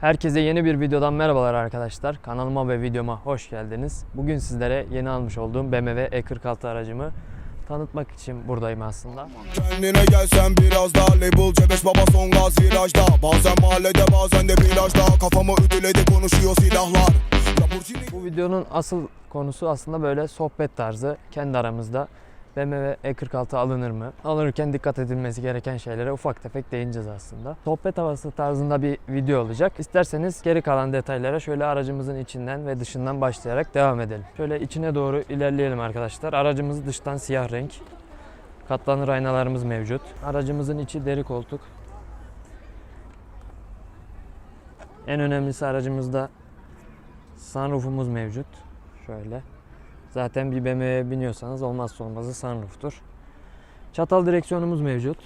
Herkese yeni bir videodan merhabalar arkadaşlar. Kanalıma ve videoma hoş geldiniz. Bugün sizlere yeni almış olduğum BMW E46 aracımı tanıtmak için buradayım aslında. Kendine gelsen biraz daha label cebes baba son gaz virajda Bazen mahallede bazen de plajda Kafamı ütüledi konuşuyor silahlar Bu videonun asıl konusu aslında böyle sohbet tarzı. Kendi aramızda BMW E46 alınır mı? Alınırken dikkat edilmesi gereken şeylere ufak tefek değineceğiz aslında. Sohbet havası tarzında bir video olacak. İsterseniz geri kalan detaylara şöyle aracımızın içinden ve dışından başlayarak devam edelim. Şöyle içine doğru ilerleyelim arkadaşlar. Aracımız dıştan siyah renk. Katlanır aynalarımız mevcut. Aracımızın içi deri koltuk. En önemlisi aracımızda sunroofumuz mevcut. Şöyle. Zaten bir BMW'ye biniyorsanız olmazsa olmazı sunroof'tur. Çatal direksiyonumuz mevcut.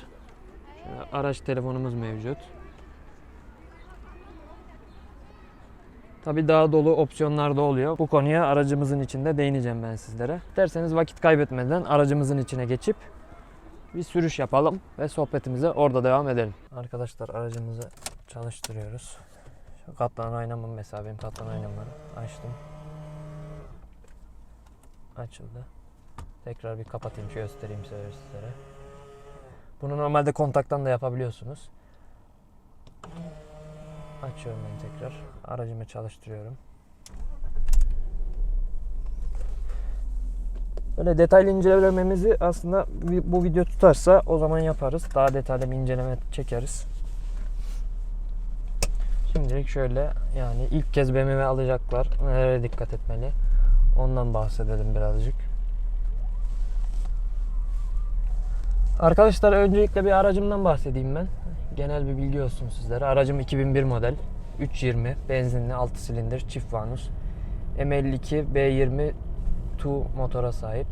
Şöyle araç telefonumuz mevcut. Tabii daha dolu opsiyonlar da oluyor. Bu konuya aracımızın içinde değineceğim ben sizlere. Derseniz vakit kaybetmeden aracımızın içine geçip bir sürüş yapalım ve sohbetimize orada devam edelim. Arkadaşlar aracımızı çalıştırıyoruz. Şu katlanan aynamın mesela benim katlanan aynamları açtım. Açıldı. Tekrar bir kapatayım şu göstereyim size sizlere. Bunu normalde kontaktan da yapabiliyorsunuz. Açıyorum ben tekrar. Aracımı çalıştırıyorum. Böyle detaylı incelememizi aslında bu video tutarsa o zaman yaparız. Daha detaylı bir inceleme çekeriz. Şimdilik şöyle yani ilk kez BMW alacaklar. Nelere dikkat etmeli? Ondan bahsedelim birazcık. Arkadaşlar öncelikle bir aracımdan bahsedeyim ben. Genel bir bilgi olsun sizlere. Aracım 2001 model. 320 benzinli 6 silindir çift vanus. M52 B20 2 motora sahip.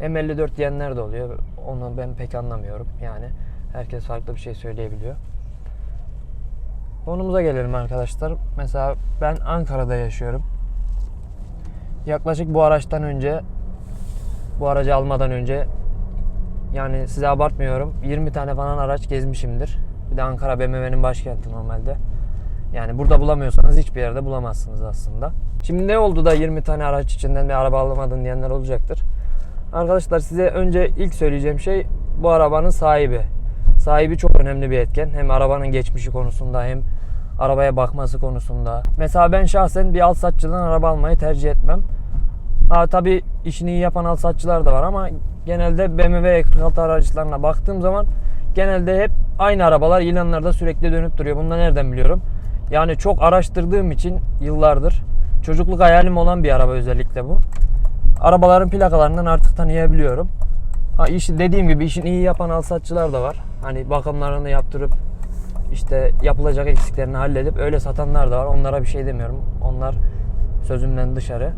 M54 diyenler de oluyor. Onu ben pek anlamıyorum. Yani herkes farklı bir şey söyleyebiliyor. Konumuza gelelim arkadaşlar. Mesela ben Ankara'da yaşıyorum. Yaklaşık bu araçtan önce bu aracı almadan önce yani size abartmıyorum 20 tane falan araç gezmişimdir. Bir de Ankara BMW'nin başkenti normalde. Yani burada bulamıyorsanız hiçbir yerde bulamazsınız aslında. Şimdi ne oldu da 20 tane araç içinden bir araba alamadın diyenler olacaktır. Arkadaşlar size önce ilk söyleyeceğim şey bu arabanın sahibi. Sahibi çok önemli bir etken. Hem arabanın geçmişi konusunda hem arabaya bakması konusunda. Mesela ben şahsen bir alt satçıdan araba almayı tercih etmem. Ha tabi işini iyi yapan alt satçılar da var ama genelde BMW E46 araçlarına baktığım zaman genelde hep aynı arabalar ilanlarda sürekli dönüp duruyor. Bunu da nereden biliyorum? Yani çok araştırdığım için yıllardır çocukluk hayalim olan bir araba özellikle bu. Arabaların plakalarından artık tanıyabiliyorum. Ha işi dediğim gibi işini iyi yapan alsatçılar da var. Hani bakımlarını yaptırıp işte yapılacak eksiklerini halledip öyle satanlar da var. Onlara bir şey demiyorum. Onlar sözümden dışarı.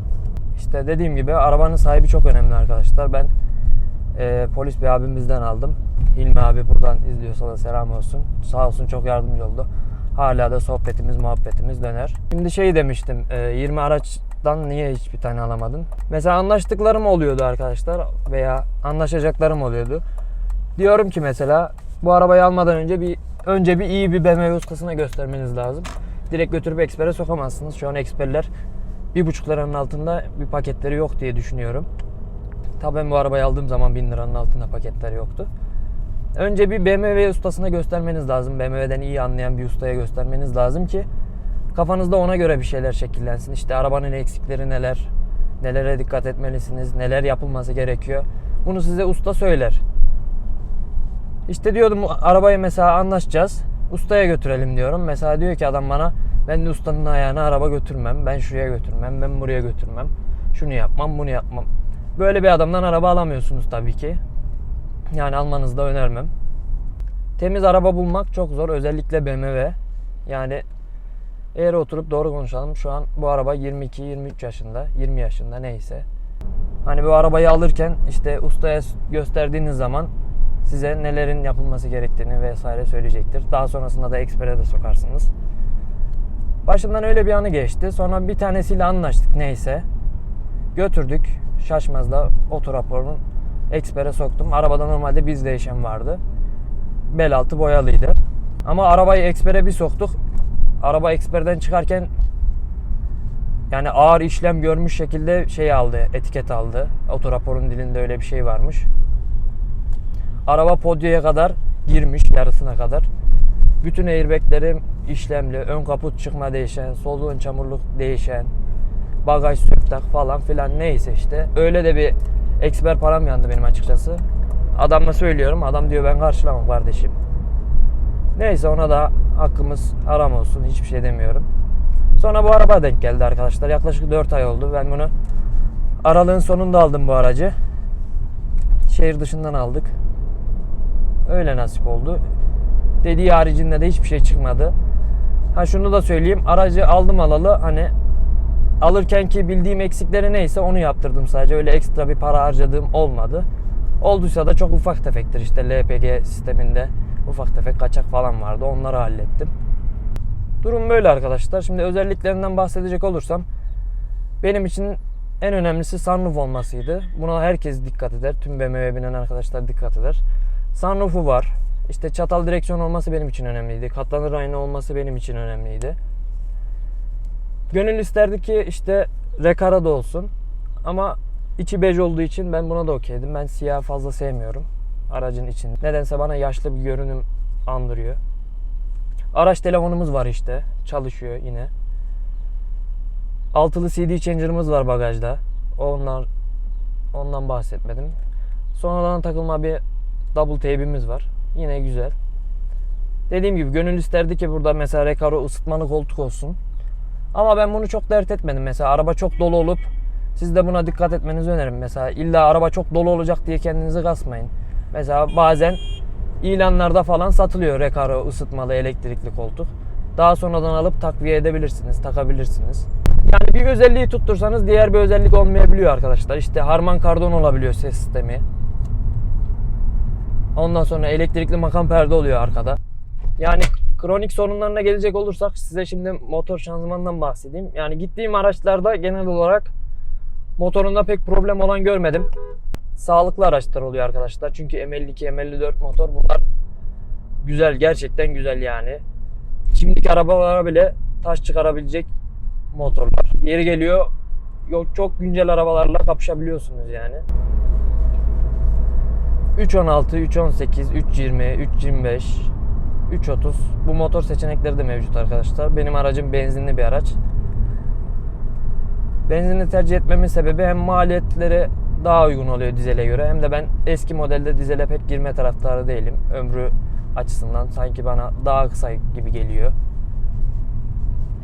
İşte dediğim gibi arabanın sahibi çok önemli arkadaşlar. Ben e, polis bir abimizden aldım. Hilmi abi buradan izliyorsa da selam olsun. Sağ olsun çok yardımcı oldu. Hala da sohbetimiz, muhabbetimiz döner. Şimdi şey demiştim, e, 20 araçtan niye hiçbir tane alamadın? Mesela anlaştıklarım oluyordu arkadaşlar veya anlaşacaklarım oluyordu. Diyorum ki mesela bu arabayı almadan önce bir önce bir iyi bir BMW ustasına göstermeniz lazım. Direkt götürüp ekspere sokamazsınız. Şu an eksperler bir buçuk liranın altında bir paketleri yok diye düşünüyorum. Tabii ben bu arabayı aldığım zaman 1000 liranın altında paketleri yoktu. Önce bir BMW ustasına göstermeniz lazım. BMW'den iyi anlayan bir ustaya göstermeniz lazım ki kafanızda ona göre bir şeyler şekillensin. İşte arabanın eksikleri neler, nelere dikkat etmelisiniz, neler yapılması gerekiyor. Bunu size usta söyler. İşte diyordum arabayı mesela anlaşacağız. Ustaya götürelim diyorum. Mesela diyor ki adam bana ben de ustanın ayağına araba götürmem. Ben şuraya götürmem. Ben buraya götürmem. Şunu yapmam, bunu yapmam. Böyle bir adamdan araba alamıyorsunuz tabii ki. Yani almanızı da önermem. Temiz araba bulmak çok zor. Özellikle BMW. Yani eğer oturup doğru konuşalım. Şu an bu araba 22-23 yaşında, 20 yaşında neyse. Hani bu arabayı alırken işte ustaya gösterdiğiniz zaman size nelerin yapılması gerektiğini vesaire söyleyecektir. Daha sonrasında da ekspere de sokarsınız. Başımdan öyle bir anı geçti. Sonra bir tanesiyle anlaştık neyse. Götürdük. Şaşmaz'da oto raporunu ekspere soktum. Arabada normalde biz değişen vardı. Bel altı boyalıydı. Ama arabayı ekspere bir soktuk. araba eksperden çıkarken yani ağır işlem görmüş şekilde şey aldı, etiket aldı. Otoraporun dilinde öyle bir şey varmış. Araba podyoya kadar girmiş yarısına kadar. Bütün airbaglerim işlemli, ön kaput çıkma değişen, sol ön çamurluk değişen, bagaj söktak falan filan neyse işte. Öyle de bir eksper param yandı benim açıkçası. Adamla söylüyorum, adam diyor ben karşılamam kardeşim. Neyse ona da hakkımız haram olsun, hiçbir şey demiyorum. Sonra bu araba denk geldi arkadaşlar. Yaklaşık 4 ay oldu. Ben bunu aralığın sonunda aldım bu aracı. Şehir dışından aldık. Öyle nasip oldu. Dediği haricinde de hiçbir şey çıkmadı. Ha şunu da söyleyeyim. Aracı aldım alalı hani alırken ki bildiğim eksikleri neyse onu yaptırdım sadece. Öyle ekstra bir para harcadığım olmadı. Olduysa da çok ufak tefektir işte LPG sisteminde ufak tefek kaçak falan vardı. Onları hallettim. Durum böyle arkadaşlar. Şimdi özelliklerinden bahsedecek olursam benim için en önemlisi sunroof olmasıydı. Buna herkes dikkat eder. Tüm BMW binen arkadaşlar dikkat eder. Sunroof'u var. İşte çatal direksiyon olması benim için önemliydi. Katlanır ayna olması benim için önemliydi. Gönül isterdi ki işte rekara da olsun. Ama içi bej olduğu için ben buna da okeydim. Ben siyah fazla sevmiyorum aracın için. Nedense bana yaşlı bir görünüm andırıyor. Araç telefonumuz var işte. Çalışıyor yine. Altılı CD changer'ımız var bagajda. Onlar ondan bahsetmedim. Sonradan takılma bir double tape'imiz var. Yine güzel. Dediğim gibi gönül isterdi ki burada mesela Recaro ısıtmalı koltuk olsun. Ama ben bunu çok dert etmedim. Mesela araba çok dolu olup siz de buna dikkat etmenizi öneririm. Mesela illa araba çok dolu olacak diye kendinizi kasmayın. Mesela bazen ilanlarda falan satılıyor Recaro ısıtmalı elektrikli koltuk. Daha sonradan alıp takviye edebilirsiniz, takabilirsiniz. Yani bir özelliği tuttursanız diğer bir özellik olmayabiliyor arkadaşlar. İşte Harman Kardon olabiliyor ses sistemi. Ondan sonra elektrikli makam perde oluyor arkada. Yani kronik sorunlarına gelecek olursak size şimdi motor şanzımandan bahsedeyim. Yani gittiğim araçlarda genel olarak motorunda pek problem olan görmedim. Sağlıklı araçlar oluyor arkadaşlar. Çünkü M52, M54 motor bunlar güzel gerçekten güzel yani. Şimdiki arabalara bile taş çıkarabilecek motorlar. Yeri geliyor yok çok güncel arabalarla kapışabiliyorsunuz yani. 316, 318, 320, 325, 330 bu motor seçenekleri de mevcut arkadaşlar. Benim aracım benzinli bir araç. Benzinli tercih etmemin sebebi hem maliyetleri daha uygun oluyor dizele göre hem de ben eski modelde dizele pek girme taraftarı değilim. Ömrü açısından sanki bana daha kısa gibi geliyor.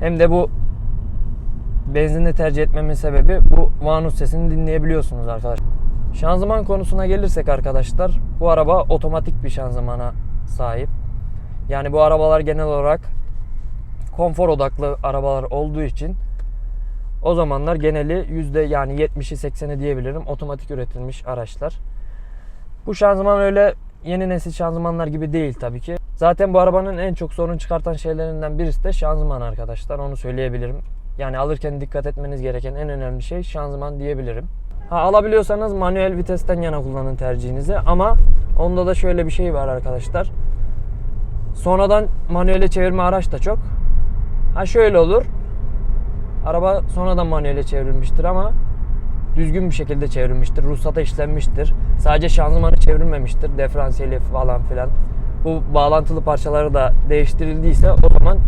Hem de bu benzinli tercih etmemin sebebi bu vanus sesini dinleyebiliyorsunuz arkadaşlar. Şanzıman konusuna gelirsek arkadaşlar bu araba otomatik bir şanzımana sahip. Yani bu arabalar genel olarak konfor odaklı arabalar olduğu için o zamanlar geneli yüzde yani 70'i 80'i diyebilirim otomatik üretilmiş araçlar. Bu şanzıman öyle yeni nesil şanzımanlar gibi değil tabii ki. Zaten bu arabanın en çok sorun çıkartan şeylerinden birisi de şanzıman arkadaşlar. Onu söyleyebilirim. Yani alırken dikkat etmeniz gereken en önemli şey şanzıman diyebilirim. Ha alabiliyorsanız manuel vitesten yana kullanın tercihinizi ama onda da şöyle bir şey var arkadaşlar. Sonradan manuele çevirme araç da çok. Ha şöyle olur. Araba sonradan manuele çevrilmiştir ama düzgün bir şekilde çevrilmiştir. Ruhsata işlenmiştir. Sadece şanzımanı çevrilmemiştir. Diferansiyeli falan filan. Bu bağlantılı parçaları da değiştirildiyse o zaman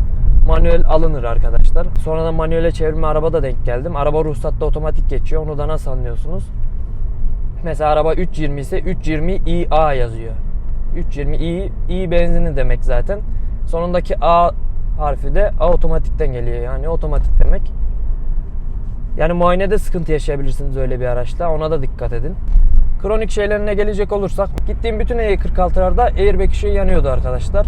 manuel alınır arkadaşlar. Sonradan manuele çevirme araba da denk geldim. Araba ruhsatta otomatik geçiyor. Onu da nasıl anlıyorsunuz? Mesela araba 320 ise 320 IA yazıyor. 320 i, i benzini demek zaten. Sonundaki A harfi de A otomatikten geliyor. Yani otomatik demek. Yani muayenede sıkıntı yaşayabilirsiniz öyle bir araçla. Ona da dikkat edin. Kronik şeylerine gelecek olursak gittiğim bütün E46'larda airbag ışığı yanıyordu arkadaşlar.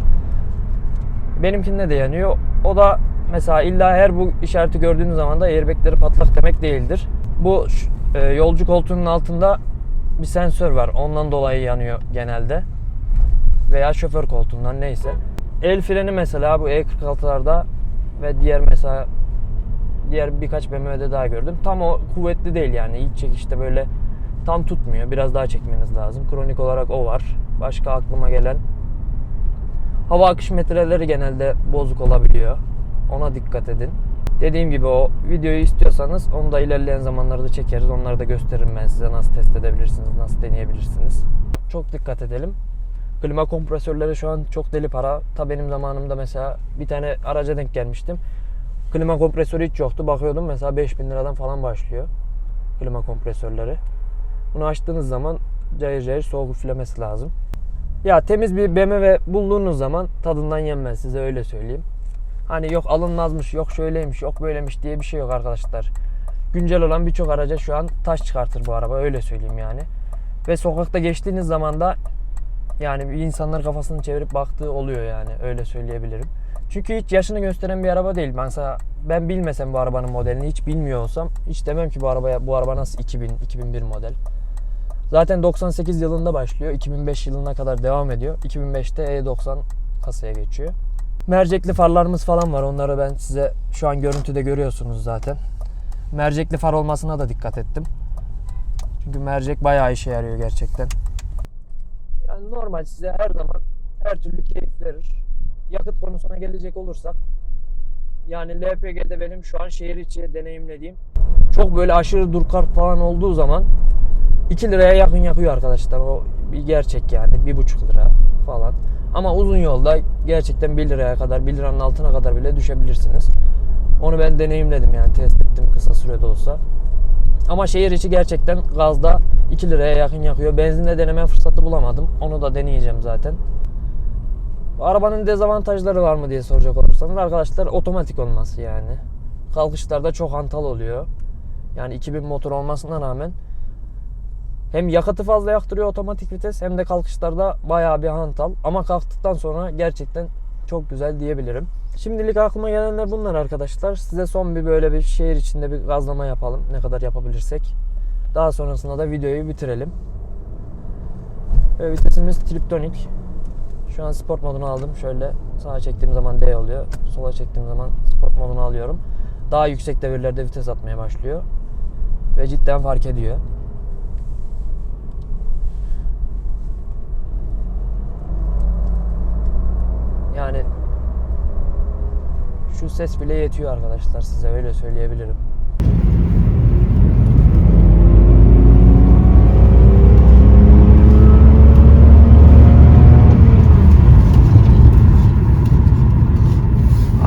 Benimkinde de yanıyor. O da mesela illa her bu işareti gördüğünüz zaman da airbagleri patlak demek değildir. Bu e, yolcu koltuğunun altında bir sensör var. Ondan dolayı yanıyor genelde. Veya şoför koltuğundan neyse. El freni mesela bu E46'larda ve diğer mesela diğer birkaç BMW'de daha gördüm. Tam o kuvvetli değil yani. İlk çekişte böyle tam tutmuyor. Biraz daha çekmeniz lazım. Kronik olarak o var. Başka aklıma gelen hava akış metreleri genelde bozuk olabiliyor. Ona dikkat edin. Dediğim gibi o videoyu istiyorsanız onu da ilerleyen zamanlarda çekeriz. Onları da gösteririm ben size nasıl test edebilirsiniz, nasıl deneyebilirsiniz. Çok dikkat edelim. Klima kompresörleri şu an çok deli para. Ta benim zamanımda mesela bir tane araca denk gelmiştim. Klima kompresörü hiç yoktu. Bakıyordum mesela 5000 liradan falan başlıyor. Klima kompresörleri. Bunu açtığınız zaman cayır cayır soğuk üflemesi lazım. Ya temiz bir BMW bulduğunuz zaman tadından yenmez size öyle söyleyeyim. Hani yok alınmazmış, yok şöyleymiş, yok böylemiş diye bir şey yok arkadaşlar. Güncel olan birçok araca şu an taş çıkartır bu araba öyle söyleyeyim yani. Ve sokakta geçtiğiniz zaman da yani insanlar kafasını çevirip baktığı oluyor yani öyle söyleyebilirim. Çünkü hiç yaşını gösteren bir araba değil. Mesela ben bilmesem bu arabanın modelini hiç bilmiyor olsam hiç demem ki bu arabaya bu araba nasıl 2000 2001 model. Zaten 98 yılında başlıyor. 2005 yılına kadar devam ediyor. 2005'te E90 kasaya geçiyor. Mercekli farlarımız falan var. Onları ben size şu an görüntüde görüyorsunuz zaten. Mercekli far olmasına da dikkat ettim. Çünkü mercek bayağı işe yarıyor gerçekten. Yani normal size her zaman her türlü keyif verir. Yakıt konusuna gelecek olursak yani LPG'de benim şu an şehir içi deneyimlediğim çok böyle aşırı durkar falan olduğu zaman 2 liraya yakın yakıyor arkadaşlar. O bir gerçek yani. 1,5 lira falan. Ama uzun yolda gerçekten 1 liraya kadar, 1 liranın altına kadar bile düşebilirsiniz. Onu ben deneyimledim yani test ettim kısa sürede olsa. Ama şehir içi gerçekten gazda 2 liraya yakın yakıyor. Benzinde deneme fırsatı bulamadım. Onu da deneyeceğim zaten. Arabanın dezavantajları var mı diye soracak olursanız arkadaşlar otomatik olması yani. Kalkışlarda çok hantal oluyor. Yani 2000 motor olmasına rağmen hem yakıtı fazla yaktırıyor otomatik vites hem de kalkışlarda bayağı bir hantal. Ama kalktıktan sonra gerçekten çok güzel diyebilirim. Şimdilik aklıma gelenler bunlar arkadaşlar. Size son bir böyle bir şehir içinde bir gazlama yapalım. Ne kadar yapabilirsek. Daha sonrasında da videoyu bitirelim. Ve vitesimiz triptonik. Şu an sport modunu aldım. Şöyle sağa çektiğim zaman D oluyor. Sola çektiğim zaman sport modunu alıyorum. Daha yüksek devirlerde vites atmaya başlıyor. Ve cidden fark ediyor. Yani şu ses bile yetiyor arkadaşlar size öyle söyleyebilirim.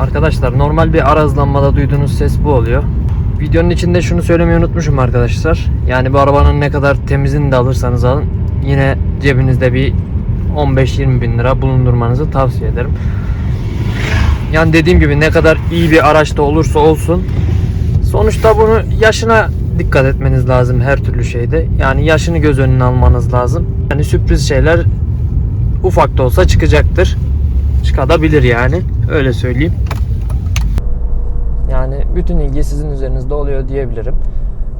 Arkadaşlar normal bir ara hızlanmada duyduğunuz ses bu oluyor. Videonun içinde şunu söylemeyi unutmuşum arkadaşlar. Yani bu arabanın ne kadar temizini de alırsanız alın yine cebinizde bir 15-20 bin lira bulundurmanızı tavsiye ederim. Yani dediğim gibi ne kadar iyi bir araçta olursa olsun sonuçta bunu yaşına dikkat etmeniz lazım her türlü şeyde. Yani yaşını göz önüne almanız lazım. Yani sürpriz şeyler ufak da olsa çıkacaktır. Çıkabilir yani. Öyle söyleyeyim. Yani bütün ilgi sizin üzerinizde oluyor diyebilirim.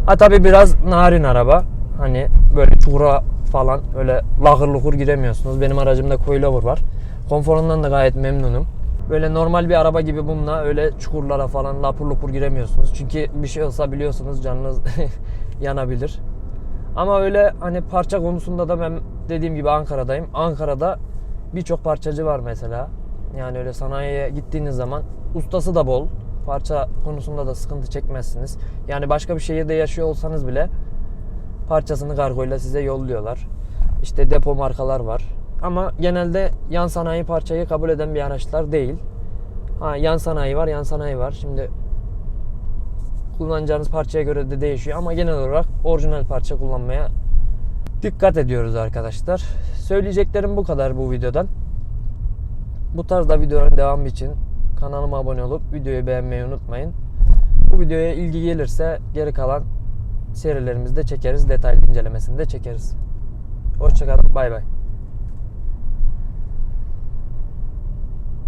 Ha tabi biraz narin araba. Hani böyle çukura falan öyle lahır luhur giremiyorsunuz. Benim aracımda coilover var. Konforundan da gayet memnunum. Böyle normal bir araba gibi bununla öyle çukurlara falan lapur lupur giremiyorsunuz. Çünkü bir şey olsa biliyorsunuz canınız yanabilir. Ama öyle hani parça konusunda da ben dediğim gibi Ankara'dayım. Ankara'da birçok parçacı var mesela. Yani öyle sanayiye gittiğiniz zaman ustası da bol. Parça konusunda da sıkıntı çekmezsiniz. Yani başka bir şehirde yaşıyor olsanız bile parçasını kargoyla size yolluyorlar. İşte depo markalar var. Ama genelde yan sanayi parçayı kabul eden bir araçlar değil. Ha, yan sanayi var, yan sanayi var. Şimdi kullanacağınız parçaya göre de değişiyor ama genel olarak orijinal parça kullanmaya dikkat ediyoruz arkadaşlar. Söyleyeceklerim bu kadar bu videodan. Bu tarzda videoların devamı için kanalıma abone olup videoyu beğenmeyi unutmayın. Bu videoya ilgi gelirse geri kalan serilerimizde çekeriz. Detaylı incelemesini de çekeriz. Hoşçakalın. Bay bay.